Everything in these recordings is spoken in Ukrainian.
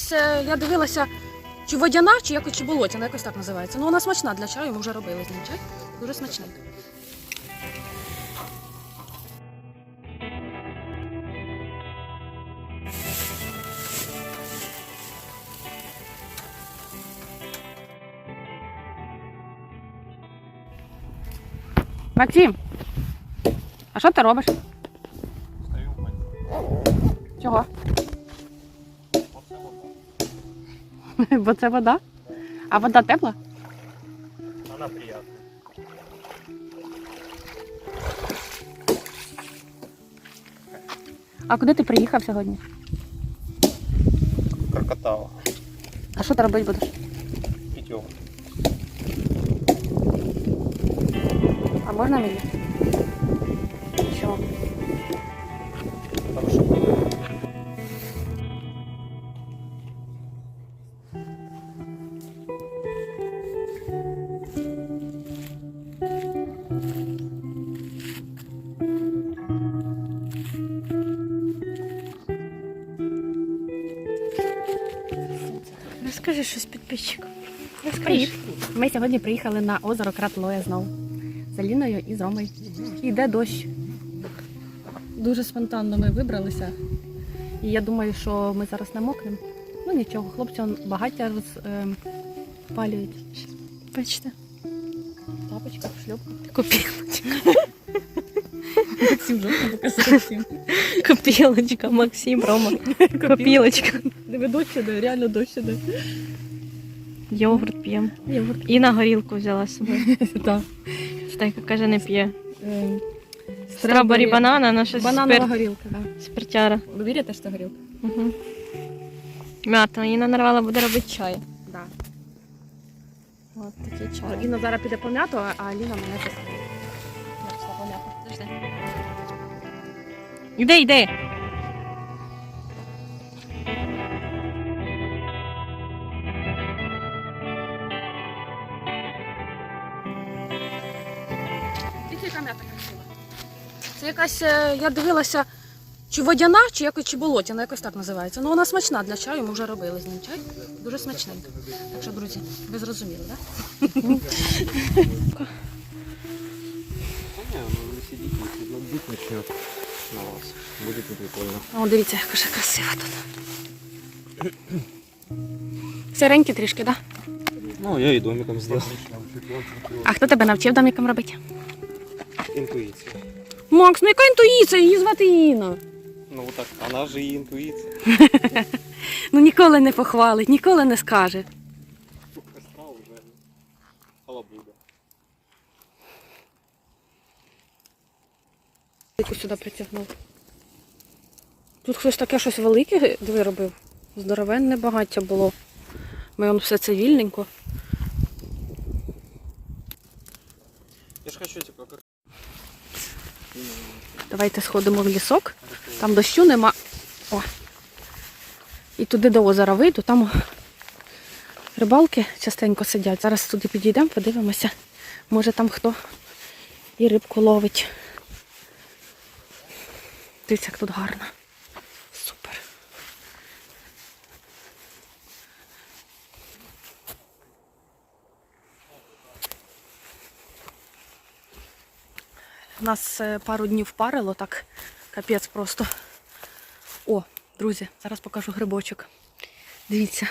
якась, я дивилася, чи водяна, чи якось чи болотяна, якось так називається. Ну вона смачна для чаю, ми вже робили з ним чай. Дуже смачний. Максим, а що ти робиш? Бо це вода. А вода тепла? Вона приятна. А куди ти приїхав сьогодні? Крокотава. А що ти робити будеш? П'ятьох. А можна мені? Ми сьогодні приїхали на озеро Кратлоя знову. З Аліною і з Ромою. Йде дощ. Дуже спонтанно ми вибралися. І я думаю, що ми зараз не мокнемо. Ну нічого, хлопці багаття розпалюють. Бачите, Тапочка, шльопка. копілочка. Максим жовтно показав всім. Копілочка, Максим, Рома. Копілочка. Диви дощ іде, реально дощ іде. Йогурт п'ємо. Йогурт. І на горілку взяла з собою. Так. Стайка каже, не п'є. Ем, Стробері банана, наша Бананова спир... горілка, так. спиртяра. Ви вірите, що горілка? Угу. Мята, Інна нарвала буде робити чай. Так. От такий чай. Інна зараз піде по м'яту, а Аліна мене заставить. Я пішла по м'яту. Подожди. Іди, Це якась, е, я дивилася, чи водяна, чи якось чи болотяна, якось так називається. Ну вона смачна для чаю, ми вже робили з ним чай. Дуже смачненька. Так що, друзі, ви зрозуміли, так? Начнет на вас. Будет не прикольно. О, дивіться, яка ж красива тут. Сиренькі трішки, так? Ну, я и домиком сделал. А хто тебе навчив домиком робити? Интуиция. Макс, ну яка інтуїція, її звати Інна. Ну так, она же и интуиция. Ну ніколи не похвалить, ніколи не скаже. Яку сюди притягнув. Тут хтось таке щось велике виробив. Здоровенне багаття було. Ми он все це вільненько. Я ж хочу как... Давайте сходимо в лісок. Там дощу нема. О. І туди до озера вийду, там рибалки частенько сидять. Зараз туди підійдемо, подивимося. Може там хто і рибку ловить. Дивіться, як тут гарно. Нас е, пару днів парило, так капець просто. О, друзі, зараз покажу грибочок. Дивіться.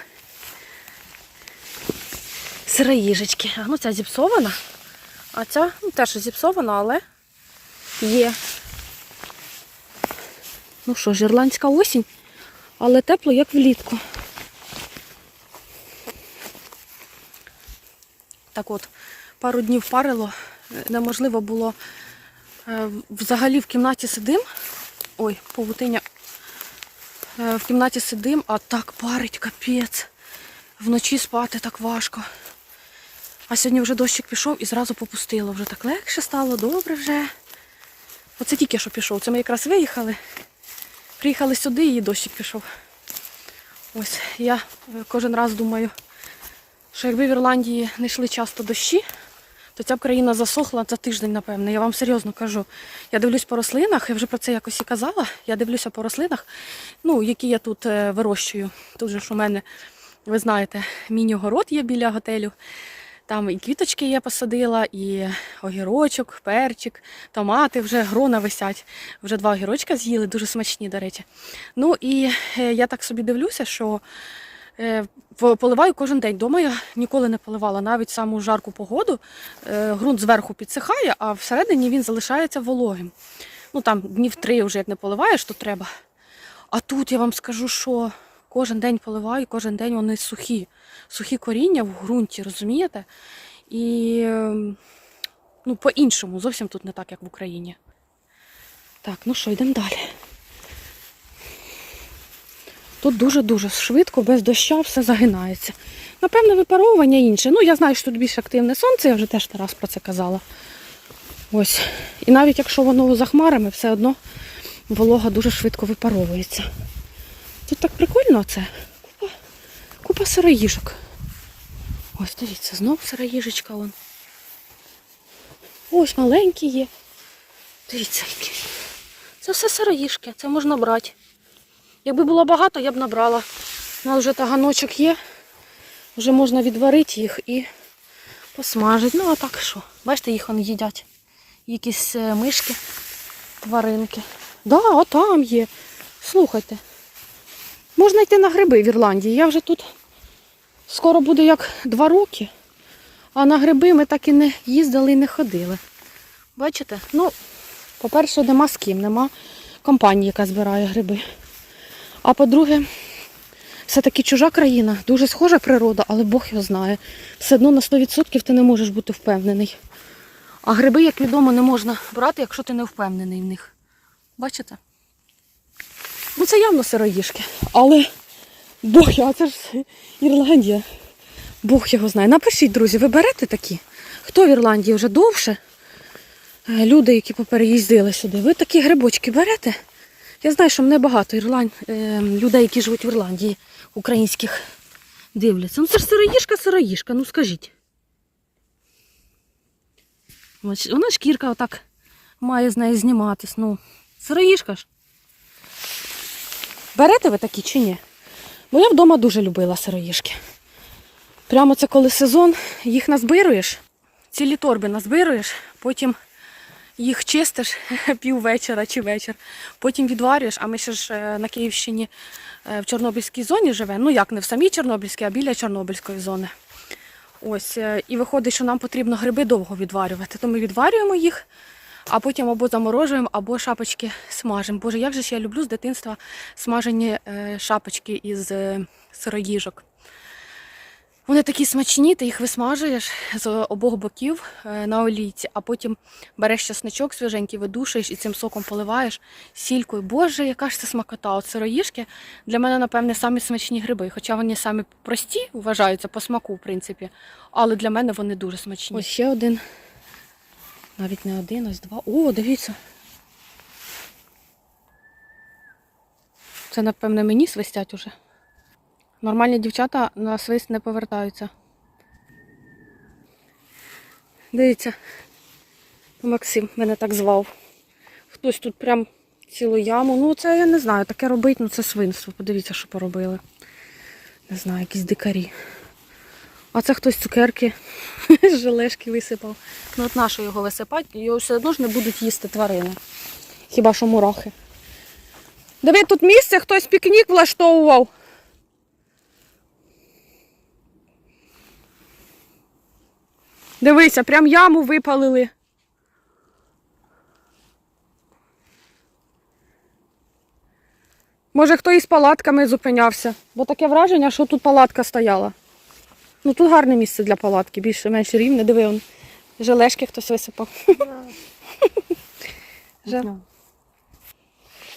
Сироїжечки. А, Ну, ця зіпсована. А ця ну, теж зіпсована, але є. Ну що ж, ірландська осінь, але тепло, як влітку. Так от, пару днів парило, неможливо було Взагалі в кімнаті сидим. Ой, павутиня. Е, В кімнаті сидим, а так парить капець. Вночі спати так важко. А сьогодні вже дощик пішов і зразу попустило. Вже так легше стало, добре вже. Оце тільки що пішов. Це ми якраз виїхали. Приїхали сюди і дощик пішов. Ось я е, кожен раз думаю, що якби в Ірландії не йшли часто дощі, то ця б країна засохла за тиждень, напевне. Я вам серйозно кажу. Я дивлюсь по рослинах, я вже про це якось і казала. Я дивлюся по рослинах, ну, які я тут е, вирощую. Тут же ж у мене, ви знаєте, міні-город є біля готелю. Там і квіточки я посадила, і огірочок, перчик, томати, вже грона висять. Вже два огірочка з'їли, дуже смачні, до речі. Ну і е, я так собі дивлюся, що поливаю кожен день. Дома я ніколи не поливала, навіть саму жарку погоду. е, Ґрунт зверху підсихає, а всередині він залишається вологим. Ну там днів три вже як не поливаєш, то треба. А тут я вам скажу, що кожен день поливаю, кожен день вони сухі. Сухі коріння в ґрунті, розумієте? І ем, ну, по-іншому, зовсім тут не так, як в Україні. Так, ну що, йдемо далі. Тут дуже-дуже швидко, без доща все загинається. Напевно, випаровування інше. Ну, я знаю, що тут більш активне сонце, я вже теж Тарас про це казала. Ось. І навіть якщо воно за хмарами, все одно волога дуже швидко випаровується. Тут так прикольно це. Купа, купа сироїжок. Ось, дивіться, знов сироїжечка вон. Ось маленькі є. Дивіться, які. Це все сироїжки, це можна брати. Якби було багато, я б набрала. У нас вже таганочок є. Вже можна відварити їх і посмажити. Ну, а так що? Бачите, їх вони їдять. Якісь е, мишки, тваринки. Да, отам є. Слухайте. Можна йти на гриби в Ірландії. Я вже тут скоро буде як два роки. А на гриби ми так і не їздили і не ходили. Бачите? Ну, по-перше, нема з ким, нема компанії, яка збирає гриби. А по-друге, все-таки чужа країна, дуже схожа природа, але Бог його знає. Все одно на 100% ти не можеш бути впевнений. А гриби, як відомо, не можна брати, якщо ти не впевнений в них. Бачите? Ну це явно сироїшки. Але Бог, а це ж Ірландія. Бог його знає. Напишіть, друзі, ви берете такі? Хто в Ірландії вже довше? Е, Люди, які попереїздили сюди, ви такі грибочки берете? Я знаю, що мене багато ірланд... е, людей, які живуть в Ірландії, українських, дивляться. Ну це ж сироїшка, сироїшка, ну скажіть. Вона шкірка отак має з неї зніматись. Ну, сироїшка ж. Берете ви такі чи ні? Бо я вдома дуже любила сироїшки. Прямо це коли сезон, їх назбируєш, цілі торби назбируєш, потім їх чистиш піввечора чи вечір, потім відварюєш, а ми ще ж е, на Київщині е, в Чорнобильській зоні живемо. Ну як не в самій Чорнобильській, а біля Чорнобильської зони. Ось, е, і виходить, що нам потрібно гриби довго відварювати. То ми відварюємо їх, а потім або заморожуємо, або шапочки смажимо. Боже, як же ж я люблю з дитинства смажені шапочки із сироїжок. Вони такі смачні, ти їх висмажуєш з обох боків е, на олійці, а потім береш чесничок свіженький, видушуєш і цим соком поливаєш сількою. Боже, яка ж це смакота! От сироїшки для мене, напевне, самі смачні гриби. Хоча вони самі прості вважаються по смаку, в принципі. Але для мене вони дуже смачні. Ось ще один. Навіть не один, ось два. О, дивіться. Це, напевне, мені свистять уже. Нормальні дівчата на свист не повертаються. Дивіться, Максим мене так звав. Хтось тут прям цілу яму. Ну, це я не знаю, таке робить, ну це свинство. Подивіться, що поробили. Не знаю, якісь дикарі. А це хтось цукерки з желешки висипав. Ну от нащо його висипати? Його все одно ж не будуть їсти тварини. Хіба що мурахи. Диви, тут місце хтось пікнік влаштовував. Дивися, прям яму випалили. Може, хто із палатками зупинявся, бо таке враження, що тут палатка стояла. Ну тут гарне місце для палатки, більше-менш рівне. Диви, он, желешки хтось висипав.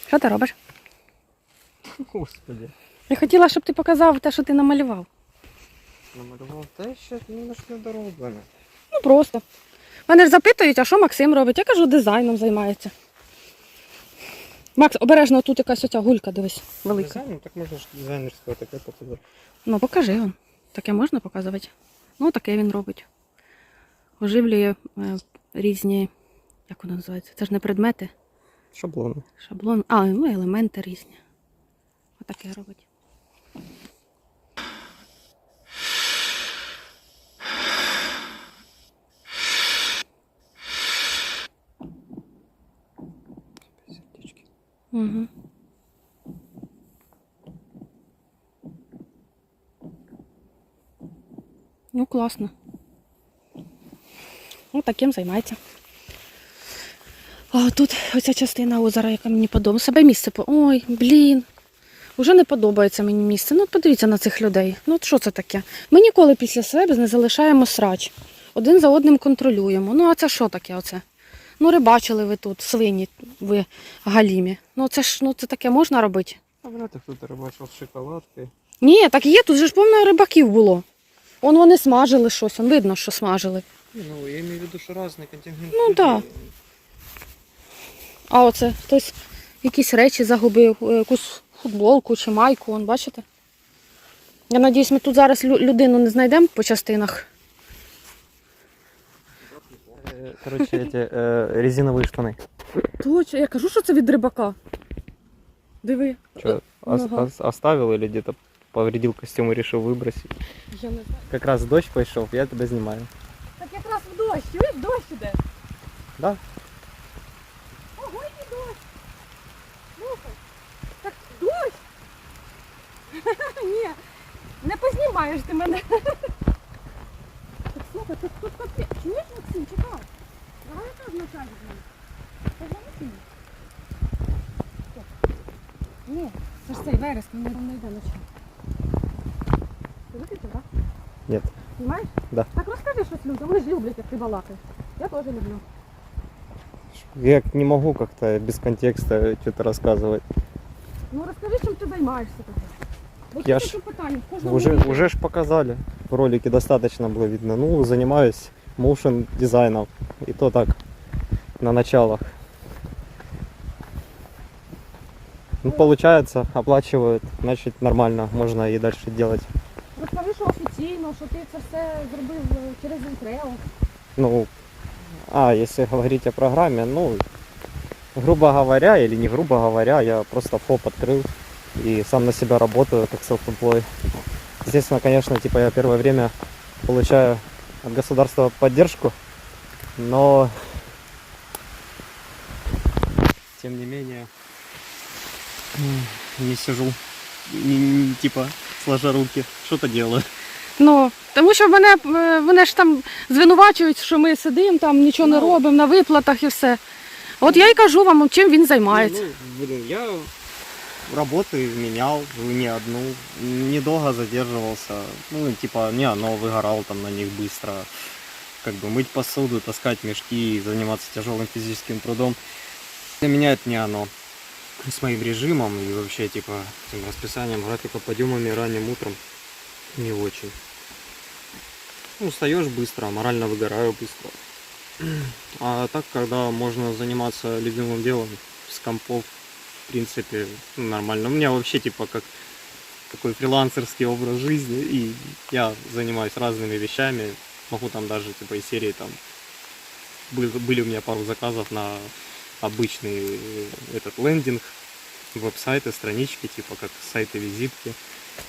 Що ти робиш? Господи. Я хотіла, щоб ти показав те, що ти намалював. Намалював те, що ну, не дороблене. Ну просто. Мене ж запитують, а що Максим робить? Я кажу, дизайном займається. Макс, обережно тут якась оця гулька, дивись, велика. Дизайн, так можна ж дизайнерського таке показати. Ну, покажи он. Таке можна показувати? Ну, таке він робить. оживлює е, різні, як воно називається? Це ж не предмети, Шаблоны. шаблон, а, ну, елементи різні. Отаке робить. Угу. Ну, класно. Ну, таким займається. А тут оця частина озера, яка мені подобається. Себе місце по. Ой, блін. Уже не подобається мені місце. Ну, подивіться на цих людей. Ну, що це таке? Ми ніколи після себе не залишаємо срач. Один за одним контролюємо. Ну, а це що таке оце? Ну, рибачили ви тут, свині, ви галімі. Ну, це ж ну, це таке можна робити? А вряд ли рыбачил с шоколадкой. Ні, так є, тут же ж повно рибаків було. Он вони смажили щось, он видно, що смажили. Ну, я имею в виду, что разный контингент. Ну, людей. да. А оце хтось якісь речі загубив, е, якусь футболку чи майку, он, бачите? Я надіюсь, ми тут зараз людину не знайдемо по частинах. Э, Короче, эти э, резиновые штаны. Точно, я кажу, що це від рибака. Диви. Что, Ага. оставил или где-то повредил костюм и решил выбросить? Я не знаю. Как раз дождь пошел, я тебя снимаю. Так якраз в дощ, чуєш, дощ іде. Да? Ого, який дощ. Слухай. Так дощ. Ні, не познімаєш ти мене. Слухай, тут тут капець. Чуєш, Максим, чекай. Давай я так на від мене. Позвони мені. Ні, це ж цей вереск, він не йде ночі. Ти виключив, так? Нет. Знімаєш? Да. Так розкажи щось людям, вони ж люблять, як ти балакаєш. Я теж люблю. Я не могу как-то без контекста что-то рассказывать. Ну розкажи, чим ти займаєшся таке. Бо Я тут ж- таке питання, в кожному Уже, відео. уже ж показали. В ролике достаточно было видно. Ну, занимаюсь моушен дизайном. И то так, на началах. Ну, получается, оплачивают, значит, нормально, можно и дальше делать. Розкажи, що офіційно, що ти це все зробив е, через Інтрео. Ну, а, если говорить о программе, ну, грубо говоря, или не грубо говоря, я просто ФОП открыл и сам на себя работаю, как self-employed. Естественно, конечно, типа я первое время получаю от государства поддержку, но тем не менее м, не сижу, не- не- типа сложа руки, что-то делаю. Ну, тому що мене е, вони ж там звинувачують, що ми сидимо там, нічого не Ну. робимо на виплатах і все. От я й кажу вам, чим він займається. Ну, блин, я работы менял не одну, недолго задерживался. Ну, типа, не оно, выгорал там на них быстро. Как бы мыть посуду, таскать мешки, заниматься тяжелым физическим трудом. Для меня это не оно. С моим режимом и вообще, типа, этим расписанием, графика подъемами ранним утром не очень. Ну, устаешь быстро, морально выгораю быстро. А так, когда можно заниматься любимым делом с компов, в принципе, нормально. У меня вообще типа как такой фрилансерский образ жизни, и я занимаюсь разными вещами. Могу там даже типа из серии там был- были у меня пару заказов на обычный э, этот лендинг, веб-сайты, странички, типа как сайты-визитки.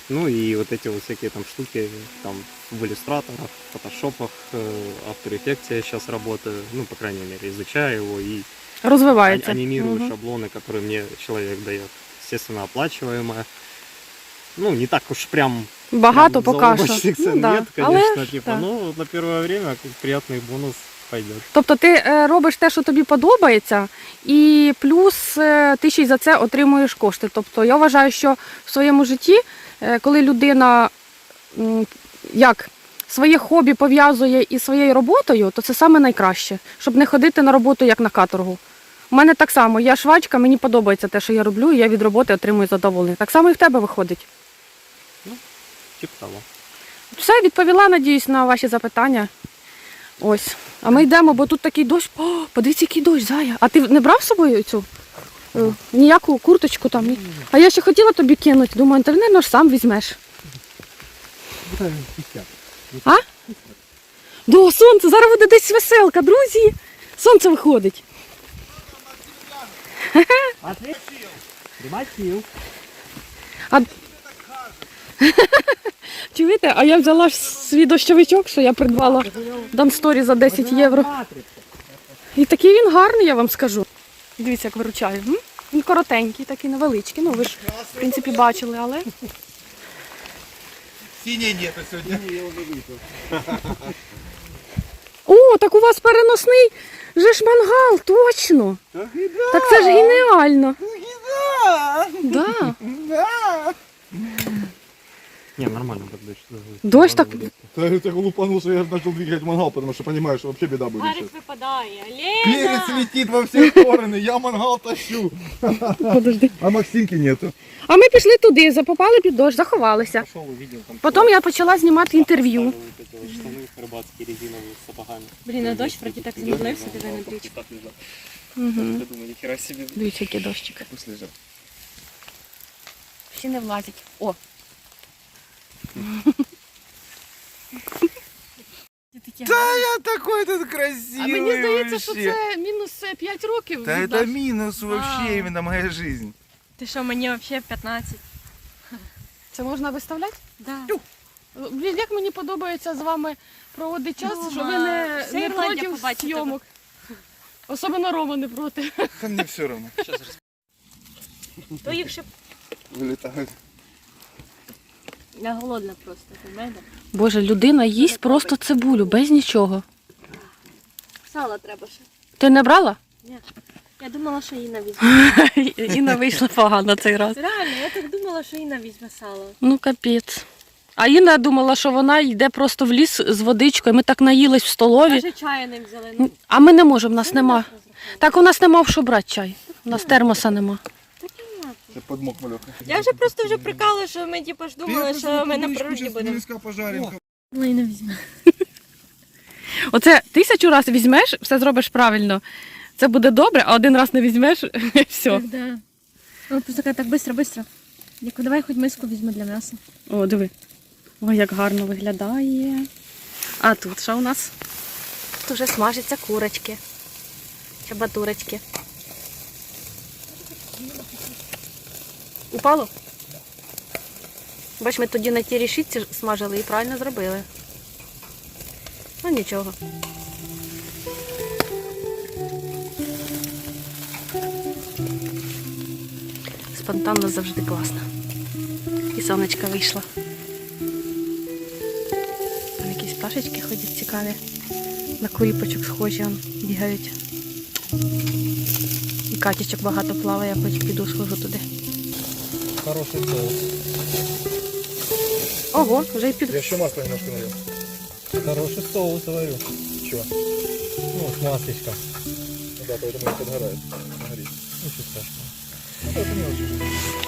Ну и вот эти вот всякие там штуки, там в иллюстраторах, фотошопах, э, After Effects я сейчас работаю, ну, по крайней мере, изучаю его и Розвивається. а- анимирую Мгм. шаблоны, которые мне человек дает. Естественно, оплачиваемое. Ну, не так уж прям, Багато прям поки що. заоблачных цен Ну, да. нет, конечно, Але, типа, да. но на первое время как приятный бонус пойдет. Тобто ти е, робиш те, що тобі подобається, і плюс е, ти ще й за це отримуєш кошти. Тобто я вважаю, що в своєму житті, е, коли людина м, як своє хобі пов'язує із своєю роботою, то це саме найкраще, щоб не ходити на роботу як на каторгу. У мене так само, я швачка, мені подобається те, що я роблю, і я від роботи отримую задоволення. Так само і в тебе виходить. Типа того. Все, відповіла, надіюсь, на ваші запитання. Ось. А ми йдемо, бо тут такий дощ. О, подивіться, який дощ, зая. А ти не брав з собою цю е, ніяку курточку там? Ні? А я ще хотіла тобі кинути. Думаю, ти, мабуть, ж сам візьмеш. А? До сонце, зараз буде десь веселка, друзі. Сонце виходить. А... Чуєте, а я взяла свій дощовичок, що я придбала в Дансторі за 10 євро. І такий він гарний, я вам скажу. Дивіться, як виручає. Він коротенький, такий невеличкий. Ну ви ж, в принципі, бачили, але. Синей нету сегодня. О, так у вас переносний же ж мангал, точно. Так це ж геніально. Да. Не, нормально так дождь. Дощ так. Ты так лупанул, что я начал двигать мангал, потому что понимаю, что вообще беда будет сейчас. випадає. Перец летит во все стороны, я мангал тащу. Подожди. А Максимки нету. А ми пішли туди, запопали під дощ, заховалися. Пошел, увидел там. Потім я почала знімати інтерв'ю. Вот эти вот штаны рыбацкие резиновые с сапогами. Блін, а дощ вроді так замідлився, тебе не бріч. Так лежат. Угу. Я думаю, нихера себе. Дивіться, який дощик. Пусть лежат. Всі не влазять. О. Да я такой тут красивый А мені здається, що вообще. це мінус 5 років. Да від это нас. минус вообще А. именно моя жизнь. Ти що, мені взагалі 15? Це можна виставляти? Да. Блін, як мені подобається з вами проводити час, Ну, що ви а, не, вся не Ірландія проти побачить тебе. зйомок. Особливо Рома не проти. Да мне все равно. То їх ще Вылетают. я голодна просто, мене. Боже, людина їсть просто цибулю, без нічого. Сало треба ще. Ти не брала? Ні. Я думала, що Інна візьме. Інна вийшла погано цей раз. Реально, я так думала, що Інна візьме сало. Ну, капець. А Інна думала, що вона йде просто в ліс з водичкою. Ми так наїлись в столові. Каже, чаю не взяли. Ну, А ми не можемо, в нас нема. Так у нас нема в що брати чай. У нас термоса нема. Я подмок малёха. Я вже просто вже прикалую, що ми типу ж думали, що ми на природі будемо. пожарим. Ну і не візьме. Оце тисячу разів візьмеш, все зробиш правильно. Це буде добре, а один раз не візьмеш, все. Так, да. Ну, просто така, так быстро, быстро. Яку, давай хоч миску візьму для м'яса. О, диви. Ой, як гарно виглядає. А тут що у нас? Тут вже смажаться курочки. Чабатурочки. Упало? Бач, ми тоді на тій рішітці смажили і правильно зробили. Ну нічого. Спонтанно завжди класно. І сонечко вийшло. Там якісь пташечки ходять цікаві. На куріпочок схожі он, бігають. І катічок багато плаває, я потім піду схожу туди. Хороший соус. Ого, вже и під. Я еще масло немножко налил. Хороший соус, говорю. Чего? Ну, с маслечка. Ну да, поэтому не подгорает. Горит. Ничего страшного. Ну, это не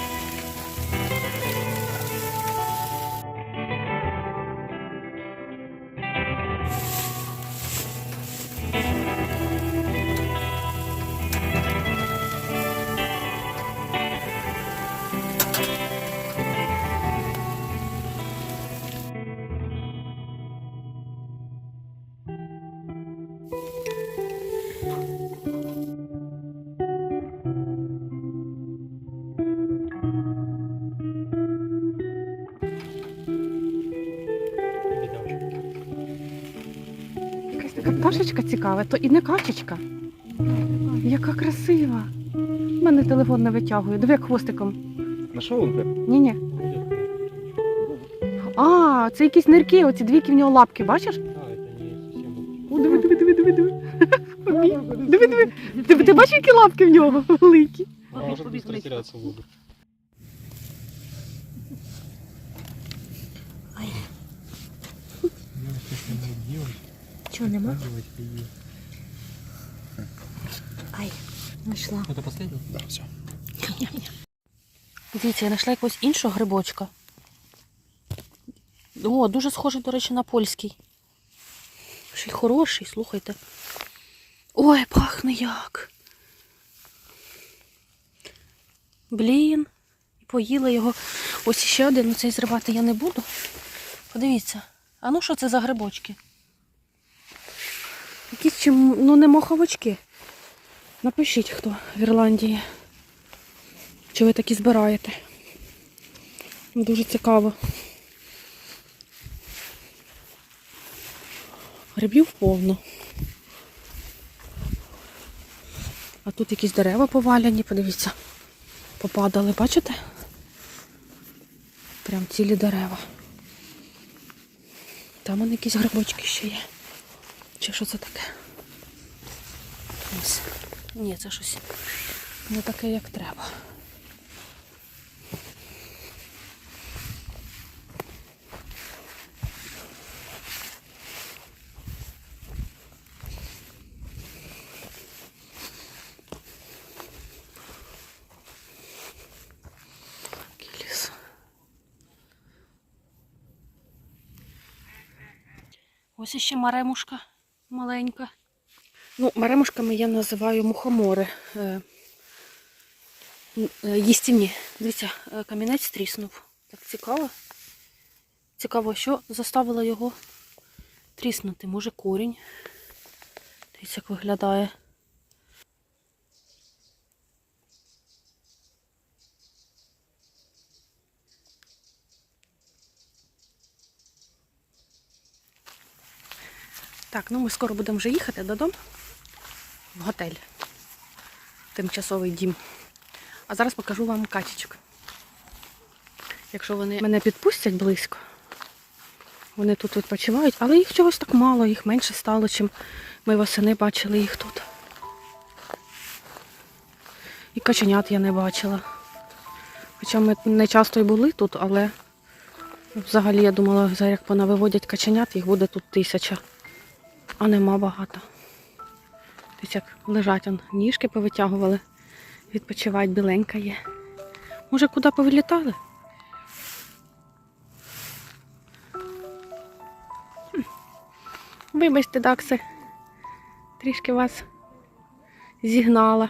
пташечка цікава, то і не качечка. Яка красива. У мене телефон не витягує. Диви, як хвостиком. Он тебя? Ні-ні. А, це якісь нирки, оці дві в нього лапки, бачиш? О, диви, диви, диви, диви, диви. Диви, диви. Ти, ти бачиш, які лапки в нього великі? В воду. Чого нема? Это Ай, знайшла. последний? Да, все. Дивіться, я знайшла якогось іншого грибочка. О, дуже схожий, до речі, на польський. Ще й хороший, слухайте. Ой, пахне як. Блін. І поїла його. Ось ще один, ну цей зривати я не буду. Подивіться. А ну що це за грибочки? Якісь чи ну не моховички. Напишіть, хто в Ірландії. Чи ви такі збираєте? Дуже цікаво. Грибів повно. А тут якісь дерева поваляні, подивіться. Попадали, бачите? Прям цілі дерева. Там вони якісь грибочки ще є. Чи що це таке? Ось. Ні, це щось не таке, як треба. Ось іще маремушка маленька. Ну, маремушками я називаю мухомори. Е, е, їстівні. Дивіться, е, камінець тріснув. Так цікаво. Цікаво, що заставило його тріснути. Може корінь. Дивіться, як виглядає. Так, ну ми скоро будемо вже їхати додому в готель. Тимчасовий дім. А зараз покажу вам качечок. Якщо вони мене підпустять близько, вони тут відпочивають, але їх чогось так мало, їх менше стало, чим ми восени бачили їх тут. І каченят я не бачила. Хоча ми не часто й були тут, але взагалі я думала, як понавиводять каченят, їх буде тут тисяча. А нема багато. Ось як лежать он, ніжки повитягували, відпочивають, біленька є. Може, куди повилітали? Вибачте, Дакси, трішки вас зігнала.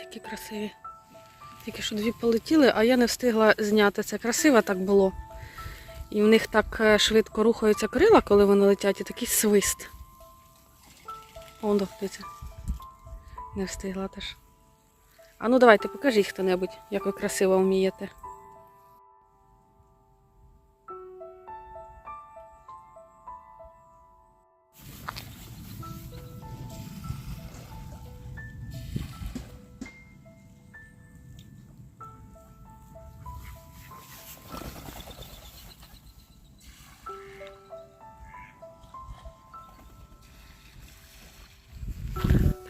Ось Які красиві. Тільки що дві полетіли, а я не встигла зняти це. Красиво так було. І в них так е, швидко рухаються крила, коли вони летять, і такий свист. О, дивіться. Не встигла теж. А ну давайте, покажіть хто-небудь, як ви красиво вмієте.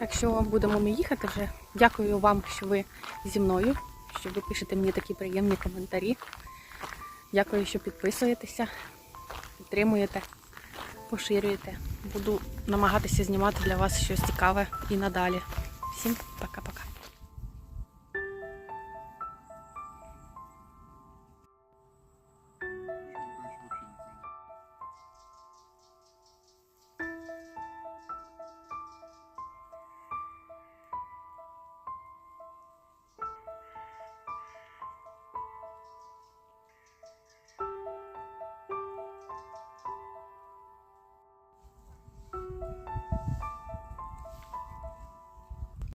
Так що будемо ми їхати вже. Дякую вам, що ви зі мною, що ви пишете мені такі приємні коментарі. Дякую, що підписуєтеся, підтримуєте, поширюєте. Буду намагатися знімати для вас щось цікаве і надалі. Всім пока-пока.